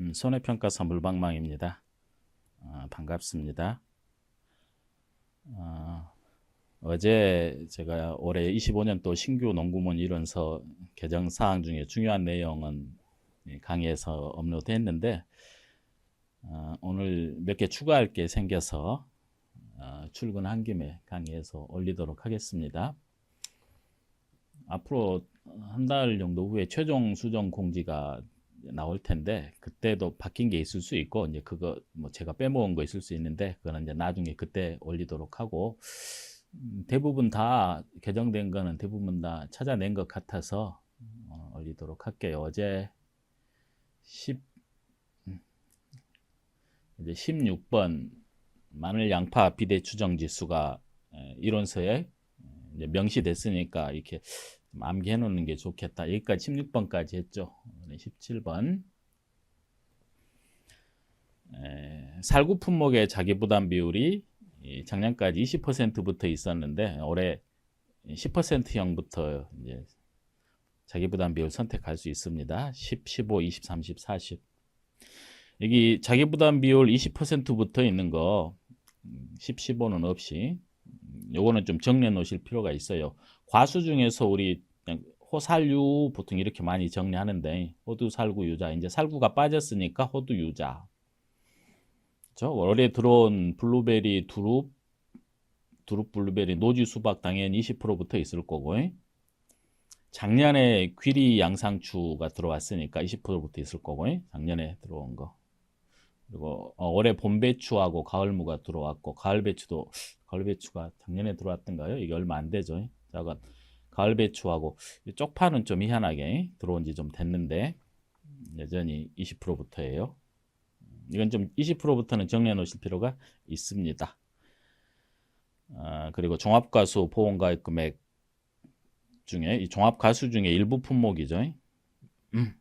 음, 손해평가사 물방망입니다. 아, 반갑습니다. 아, 어제 제가 올해 25년 또 신규 농구문 이론서 개정 사항 중에 중요한 내용은 이 강의에서 업로드했는데 아, 오늘 몇 개 추가할 게 생겨서 아, 출근한 김에 강의에서 올리도록 하겠습니다. 앞으로 한 달 정도 후에 최종 수정 공지가 나올 텐데 그때도 바뀐 게 있을 수 있고 이제 그거 뭐 제가 빼먹은 거 있을 수 있는데 그거는 이제 나중에 그때 올리도록 하고 음, 대부분 다 개정된 거는 대부분 다 찾아낸 것 같아서 어, 올리도록 할게요. 어제 10 음, 이제 16번 마늘 양파 비대 추정 지수가 에, 이론서에 이제 명시됐으니까 이렇게 좀 암기해 놓는 게 좋겠다. 여기까지 16번까지 했죠. 17번. 에, 살구 품목의 자기 부담 비율이 이 작년까지 20%부터 있었는데 올해 10%형부터 이제 자기 부담 비율 선택할 수 있습니다. 10, 15, 20, 30, 40. 여기 자기 부담 비율 20%부터 있는 거 10, 15는 없이 요거는 좀 정리해 놓으실 필요가 있어요. 과수 중에서 우리 호살유 보통 이렇게 많이 정리하는데 호두 살구 유자 이제 살구가 빠졌으니까 호두 유자. 저 월에 들어온 블루베리 두릅 두릅 블루베리 노지 수박 당연히 20%부터 있을 거고 작년에 귀리 양상추가 들어왔으니까 20%부터 있을 거고 작년에 들어온 거. 그리고 어, 올해 봄 배추하고 가을 무가 들어왔고 가을 배추도 가을 배추가 작년에 들어왔던가요? 이게 얼마 안 되죠. 자가 가을 배추하고 쪽파는 좀 희한하게 들어온 지 좀 됐는데 여전히 20%부터예요. 이건 좀 20%부터는 정리해 놓으실 필요가 있습니다. 아, 그리고 종합가수 보험가입 금액 중에 이 종합가수 중에 일부 품목이죠. 음.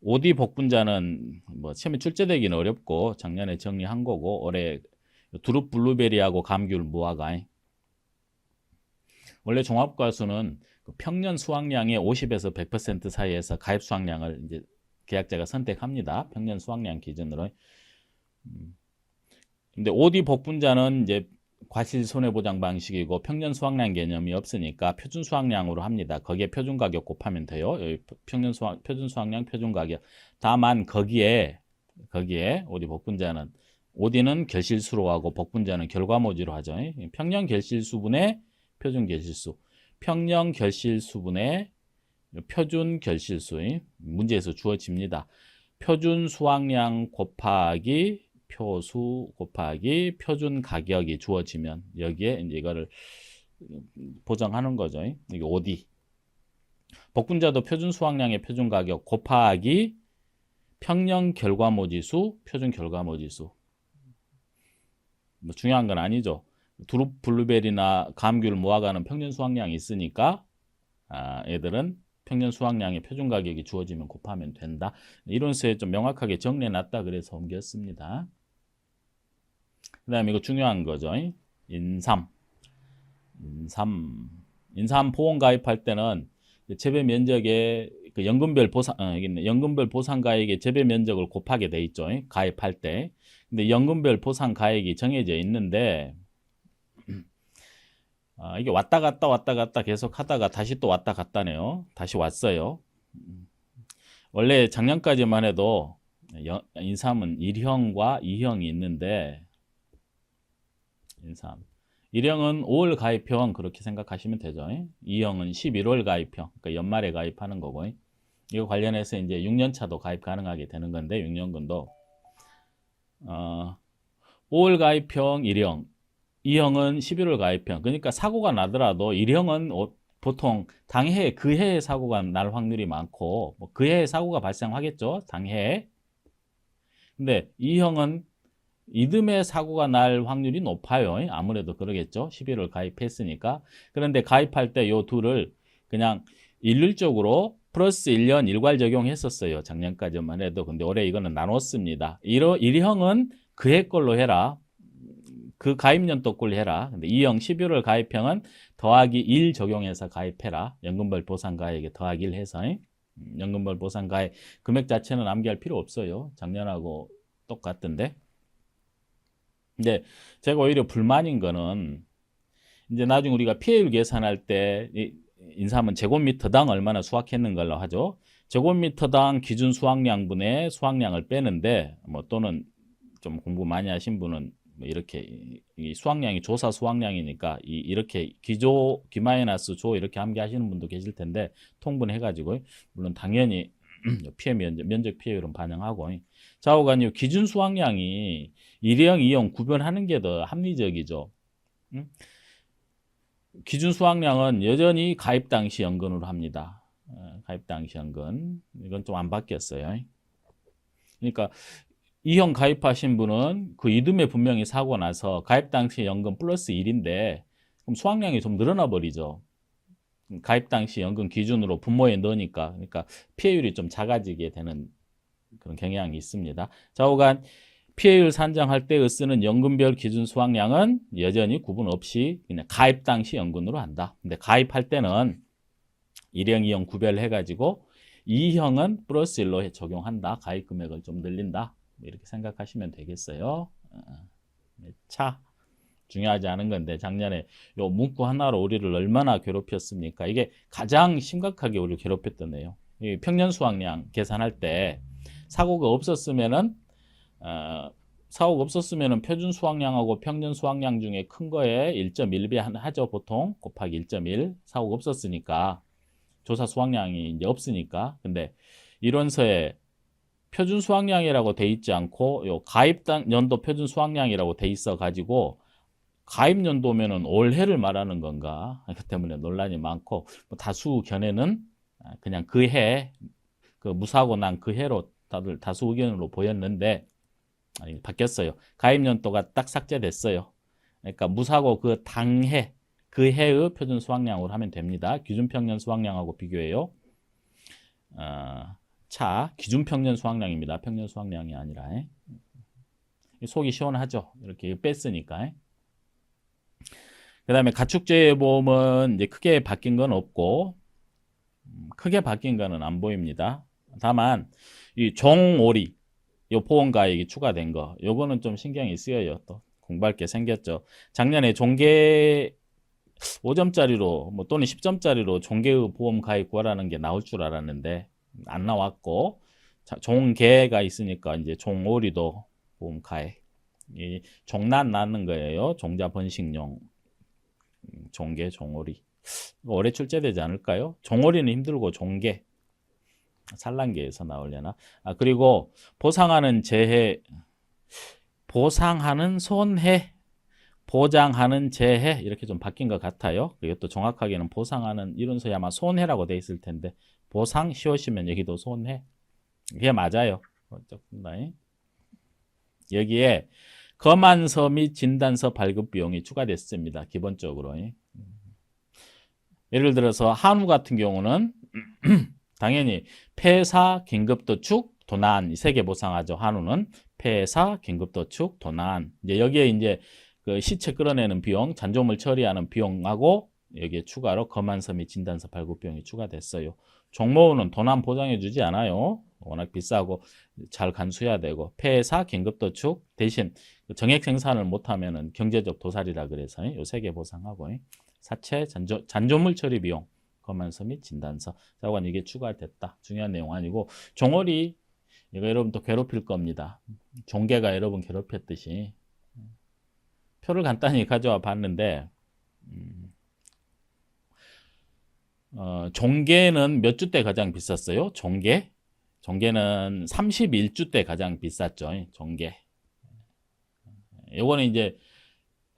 오디 복분자는 뭐 시험에 출제되기는 어렵고 작년에 정리한 거고 올해 두릅 블루베리하고 감귤 무화과 원래 종합과수는 그 평년 수확량의 50에서 100% 사이에서 가입 수확량을 이제 계약자가 선택합니다. 평년 수확량 기준으로. 음. 근데 오디 복분자는 이제 과실 손해보장 방식이고 평년 수확량 개념이 없으니까 표준 수확량으로 합니다. 거기에 표준 가격 곱하면 돼요. 평년 수확 표준 수확량 표준 가격. 다만 거기에 거기에 오디 복분자는 오디는 결실수로 하고 복분자는 결과모지로 하죠. 평년 결실수분의 표준 결실수. 평년 결실수분의 표준 결실수. 문제에서 주어집니다. 표준 수확량 곱하기 표수 곱하기 표준 가격이 주어지면 여기에 이제 이거를 보정하는 거죠. 이게 어디? 복분자도 표준 수확량의 표준 가격 곱하기 평년 결과모지수, 표준 결과모지수. 뭐 중요한 건 아니죠. 두릅 블루베리나 감귤 무화과는 평년 수확량이 있으니까 아, 애들은 평년 수확량의 표준 가격이 주어지면 곱하면 된다. 이론서에 좀 명확하게 정리해 놨다 그래서 옮겼습니다. 그 다음에 이거 중요한 거죠. 인삼. 인삼. 인삼 보험 가입할 때는 재배 면적에 그 연금별 보상, 어. 연금별 보상 가액의 재배 면적을 곱하게 돼 있죠. 가입할 때. 근데 연금별 보상 가액이 정해져 있는데, 아, 이게 왔다 갔다 왔다 갔다 계속 하다가 다시 또 왔다 갔다네요. 다시 왔어요. 원래 작년까지만 해도 인삼은 1형과 2형이 있는데, 인삼. 1형은 5월 가입형 그렇게 생각하시면 되죠. 2형은 11월 가입형, 그러니까 연말에 가입하는 거고. 이거 관련해서 이제 6년 차도 가입 가능하게 되는 건데 6년근도 어, 5월 가입형 1형, 2형은 11월 가입형. 그러니까 사고가 나더라도 1형은 보통 당해 그 해에 사고가 날 확률이 많고 뭐 그 해에 사고가 발생하겠죠. 당해. 근데 2형은 이듬해 사고가 날 확률이 높아요. 아무래도 그러겠죠. 11월 가입했으니까. 그런데 가입할 때 요 둘을 그냥 일률적으로 플러스 1년 일괄 적용했었어요. 작년까지만 해도. 근데 올해 이거는 나눴습니다. 1호, 1형은 그해 걸로 해라. 그 가입년도 걸로 해라. 근데 2형 11월 가입형은 더하기 1 적용해서 가입해라. 연금별 보상가액에 더하기 1 해서. 음, 연금벌 보상 가액 금액 자체는 암기할 필요 없어요. 작년하고 똑같던데. 근데 제가 오히려 불만인 거는 이제 나중에 우리가 피해율 계산할 때 이- 인삼은 제곱미터당 얼마나 수확했는 걸로 하죠. 제곱미터당 기준 수확량분의 수확량을 빼는데 뭐 또는 좀 공부 많이 하신 분은 뭐 이렇게 이- 이 수확량이 조사 수확량이니까 이 이렇게 기조 기마이너스 조 이렇게 함께하시는 분도 계실 텐데 통분해 가지고 물론 당연히 피해 면적, 면적 피해율은 반영하고 좌우간 기준 수확량이 1형, 2형 구별하는 게 더 합리적이죠. 음? 기준 수확량은 여전히 가입 당시 연근으로 합니다. 어, 가입 당시 연근 이건 좀 안 바뀌었어요. 그러니까 2형 가입하신 분은 그 이듬해 분명히 사고 나서 가입 당시 연금 플러스 1인데 그럼 수확량이 좀 늘어나 버리죠. 가입 당시 연금 기준으로 분모에 넣으니까 그러니까 피해율이 좀 작아지게 되는 그런 경향이 있습니다. 좌우간 피해율 산정할 때 쓰는 연금별 기준 수확량은 여전히 구분 없이 그냥 가입 당시 연금으로 한다. 근데 가입할 때는 1형, 2형 구별해 가지고 2형은 플러스 1로 적용한다. 가입 금액을 좀 늘린다. 이렇게 생각하시면 되겠어요. 어, 네, 차 중요하지 않은 건데 작년에 요 문구 하나로 우리를 얼마나 괴롭혔습니까? 이게 가장 심각하게 우리를 괴롭혔던. 이 평년 수확량 계산할 때 사고가 없었으면은 어, 사고가 없었으면은 표준 수확량하고 평년 수확량 중에 큰 거에 1.1배 하죠 보통 곱하기 1.1 사고가 없었으니까 조사 수확량이 이제 없으니까 근데 이론서에 표준 수확량이라고 돼 있지 않고 요 가입 단 연도 표준 수확량이라고 돼 있어 가지고 가입 연도면은 올해를 말하는 건가 그 때문에 논란이 많고 뭐 다수 견해는 아, 그냥 그 해 그 무사고 난 그 해로 다들 다수 의견으로 보였는데 아니, 바뀌었어요. 가입 연도가 딱 삭제됐어요. 그러니까 무사고 그 당해 그 해의 표준 수확량으로 하면 됩니다. 기준 평년 수확량하고 비교해요. 어, 차 기준 평년 수확량입니다. 평년 수확량이 아니라 에? 속이 시원하죠. 이렇게 뺐으니까. 에? 그다음에 가축재보험은 이제 크게 바뀐 건 없고 음, 크게 바뀐 거는 안 보입니다. 다만 이 종오리 요 보험 가액이 추가된 거 요거는 좀 신경이 쓰여요. 또 공부할 게 생겼죠. 작년에 종계 5점짜리로 뭐 또는 10점짜리로 종계의 보험 가입 구하라는 게 나올 줄 알았는데 안 나왔고 자, 종계가 있으니까 이제 종오리도 보험 가입 이 종난 낳는 거예요. 종자 번식용 음, 종계 종오리 올해 출제되지 않을까요? 종오리는 힘들고 종계 산란계에서 나오려나? 아 그리고 보상하는 재해 보상하는 손해 보장하는 재해 이렇게 좀 바뀐 것 같아요. 이것도 정확하게는 보상하는 이론서에 아마 손해라고 돼 있을 텐데 보상 쉬우시면 여기도 손해 이게 맞아요. 여기에 검안서 및 진단서 발급 비용이 추가됐습니다. 기본적으로 예를 들어서 한우 같은 경우는 당연히 폐사, 긴급도축, 도난 세개 보상하죠. 한우는 폐사, 긴급도축, 도난 이제 여기에 이제 그 시체 끌어내는 비용, 잔조물 처리하는 비용하고 여기에 추가로 검안서 및 진단서 발급 비용이 추가됐어요. 종모우는 도난 보장해주지 않아요. 워낙 비싸고 잘 간수해야 되고 폐사, 긴급도축 대신 정액 생산을 못하면은 경제적 도살이라 그래서 요 세 개 보상하고 사체, 잔조, 잔조물 처리 비용 검안서 및 진단서 자관 이게 추가됐다. 중요한 내용 아니고 종월이 이거 여러분 또 괴롭힐 겁니다. 종계가 여러분 괴롭혔듯이 표를 간단히 가져와 봤는데 음, 어, 종계는 몇 주 때 가장 비쌌어요? 종계? 종계는 31주 때 가장 비쌌죠. 종계. 요거는 이제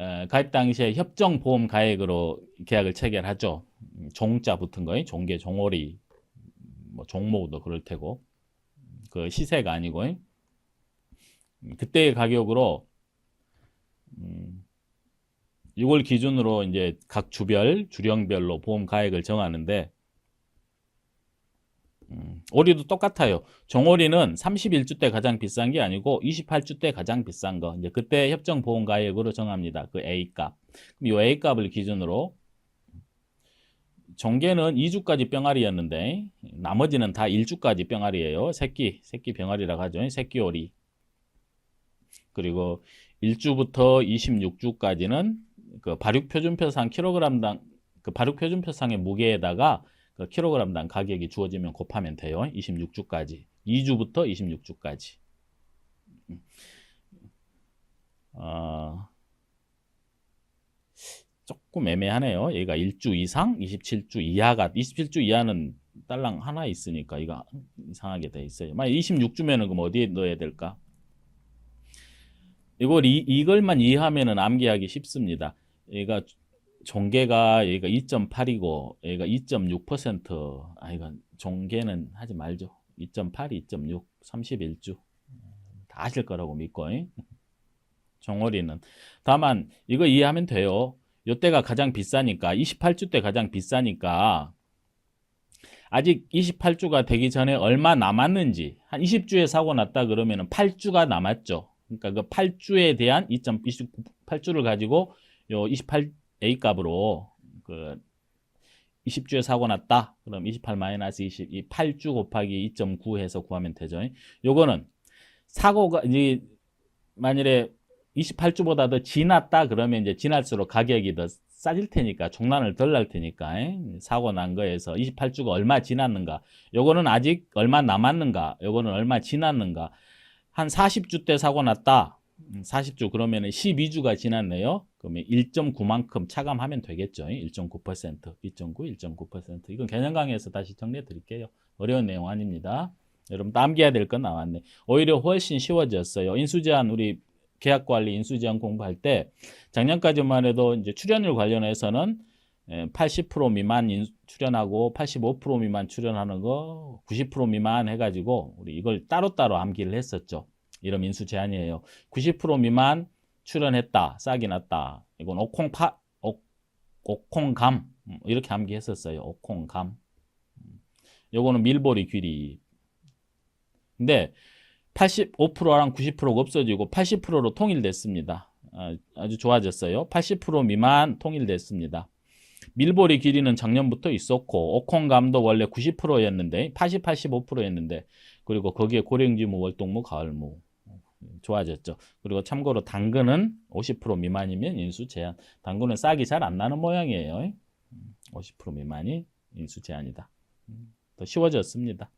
에, 가입 당시에 협정 보험 가액으로 계약을 체결하죠. 음, 종자 붙은 거, 종계, 종오리, 뭐 종모도 그럴 테고 그 시세가 아니고 음, 그때의 가격으로 음, 이걸 기준으로 이제 각 주별, 주령별로 보험 가액을 정하는데 음, 오리도 똑같아요. 종오리는 31주 때 가장 비싼 게 아니고 28주 때 가장 비싼 거. 이제 그때 협정 보험 가액으로 정합니다. 그 A 값. 그럼 이 A 값을 기준으로 종개는 2주까지 병아리였는데 나머지는 다 1주까지 병아리예요. 새끼, 새끼 병아리라고 하죠. 새끼 오리. 그리고 1주부터 26주까지는 그 발육 표준표상 킬로그램당 그 발육 표준표상의 무게에다가 그 킬로그램당 가격이 주어지면 곱하면 돼요. 26주까지. 2주부터 26주까지. 어, 조금 애매하네요. 얘가 1주 이상, 27주 이하가 27주 이하는 딸랑 하나 있으니까 이거 이상하게 돼 있어요. 만약 26주면은 그럼 어디에 넣어야 될까? 이걸 이, 이걸만 이해하면은 암기하기 쉽습니다. 얘가 종계가 얘가 2.8이고 얘가 2.6%. 아 이건 종계는 하지 말죠. 2.8, 2.6, 31주 다 아실 거라고 믿고 잉? 종오리는 다만 이거 이해하면 돼요. 요때가 가장 비싸니까 28주 때 가장 비싸니까 아직 28주가 되기 전에 얼마 남았는지 한 20주에 사고 났다 그러면은 8주가 남았죠. 그러니까 그 8주에 대한 2.28주를 가지고 요 28A 값으로 그 20주에 사고 났다. 그럼 28 마이너스 20, 이 8주 곱하기 2.9 해서 구하면 되죠. 요거는 사고가 이제 만일에 28주보다 더 지났다 그러면 이제 지날수록 가격이 더 싸질 테니까 종란을 덜 날 테니까 에? 사고 난 거에서 28주가 얼마 지났는가 요거는 아직 얼마 남았는가 요거는 얼마 지났는가 한 40주 때 사고 났다 40주 그러면 12주가 지났네요. 그러면 1.9만큼 차감하면 되겠죠. 1.9% 2.9 1.9% 이건 개념 강의에서 다시 정리해 드릴게요. 어려운 내용 아닙니다. 여러분 남겨야 될 건 나왔네. 오히려 훨씬 쉬워졌어요. 인수제한 우리 계약 관리 인수제한 공부할 때 작년까지만 해도 이제 출연율 관련해서는 80% 미만 인, 출연하고 85% 미만 출연하는 거 90% 미만 해가지고 우리 이걸 따로따로 암기를 했었죠. 이런 인수 제한이에요. 90% 미만 출연했다. 싹이 났다. 이건 오콩파, 오, 오콩감 음, 이렇게 암기했었어요. 오콩감. 음, 요거는 밀보리 귀리. 근데 85%랑 90%가 없어지고 80%로 통일됐습니다. 아, 아주 좋아졌어요. 80% 미만 통일됐습니다. 밀보리 길이는 작년부터 있었고 오콩감도 원래 90%였는데 80, 85%였는데 그리고 거기에 고령지무, 월동무, 가을무 좋아졌죠. 그리고 참고로 당근은 50% 미만이면 인수 제한. 당근은 싹이 잘 안 나는 모양이에요. 50% 미만이 인수 제한이다. 더 쉬워졌습니다.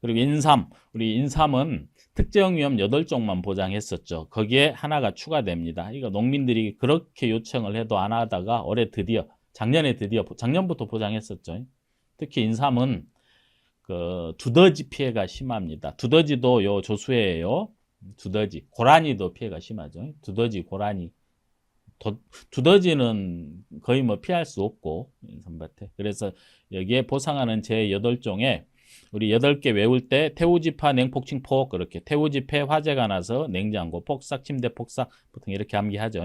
그리고 인삼, 우리 인삼은 특정 위험 8종만 보장했었죠. 거기에 하나가 추가됩니다. 이거 농민들이 그렇게 요청을 해도 안 하다가 올해 드디어, 작년에 드디어, 작년부터 보장했었죠. 특히 인삼은 그 두더지 피해가 심합니다. 두더지도 요 조수예요. 두더지, 고라니도 피해가 심하죠. 두더지, 고라니. 도, 두더지는 거의 뭐 피할 수 없고 인삼밭에. 그래서 여기에 보상하는 제 8종에 우리 여덟 개 외울 때 태우지파, 냉폭칭폭 그렇게 태우지패 화재가 나서 냉장고, 폭삭, 침대 폭삭 보통 이렇게 암기하죠.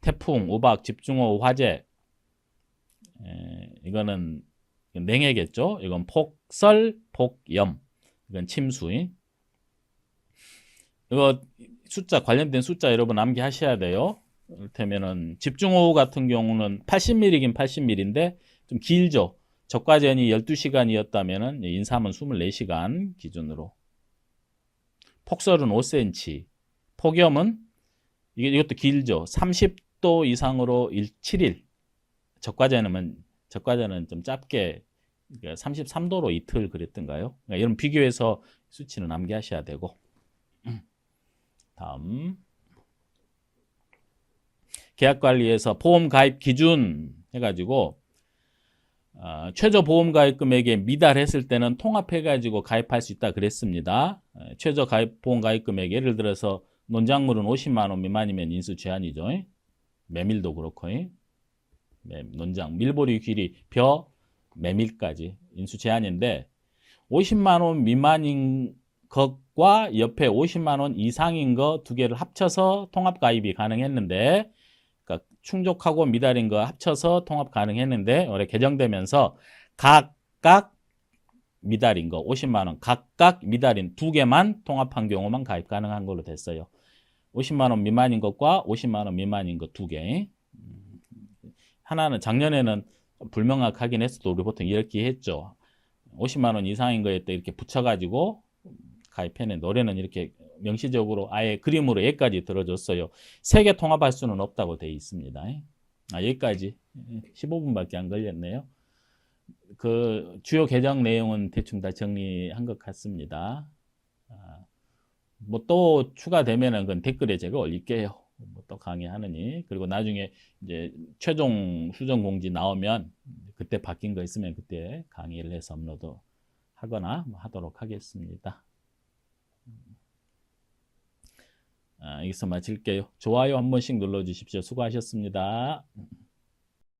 태풍, 우박, 집중호우, 화재 에, 이거는 냉해겠죠. 이건 폭설, 폭염 이건 침수. 이거 숫자 관련된 숫자 여러분 암기하셔야 돼요. 이를테면은 집중호우 같은 경우는 80mm긴 80mm인데 좀 길죠. 적과전이 12시간이었다면 인삼은 24시간 기준으로 폭설은 5cm 폭염은 이것도 길죠 30도 이상으로 1, 7일 적과전은 적과전은 좀 짧게 33도로 그러니까 이틀 그랬던가요? 그러니까 이런 비교해서 수치는 암기하셔야 되고 다음 계약관리에서 보험 가입 기준 해가지고 어, 최저 보험 가입 금액에 미달했을 때는 통합해가지고 가입할 수 있다 그랬습니다. 어, 최저 가입 보험 가입 금액 예를 들어서 논작물은 50만 원 미만이면 인수 제한이죠. 메밀도 그렇고 논장 밀보리 귀리 벼 메밀까지 인수 제한인데 50만 원 미만인 것과 옆에 50만 원 이상인 거 두 개를 합쳐서 통합 가입이 가능했는데 충족하고 미달인 거 합쳐서 통합 가능했는데 올해 개정되면서 각각 미달인 거 50만 원 각각 미달인 두 개만 통합한 경우만 가입 가능한 걸로 됐어요. 50만 원 미만인 것과 50만 원 미만인 것 두 개. 하나는 작년에는 불명확하긴 했어도 우리 보통 이렇게 했죠. 50만 원 이상인 거에 또 이렇게 붙여가지고 가입해내 노래는 이렇게 명시적으로 아예 그림으로 여기까지 들어줬어요. 세 개 통합할 수는 없다고 되어 있습니다. 아, 여기까지 15분밖에 안 걸렸네요. 그 주요 개정 내용은 대충 다 정리한 것 같습니다. 아, 뭐또 추가되면은 댓글에 제가 올릴게요. 뭐또 강의하느니 그리고 나중에 이제 최종 수정 공지 나오면 그때 바뀐 거 있으면 그때 강의를 해서 업로드 하거나 뭐 하도록 하겠습니다. 아, 여기서 마칠게요. 좋아요 한 번씩 눌러주십시오. 수고하셨습니다.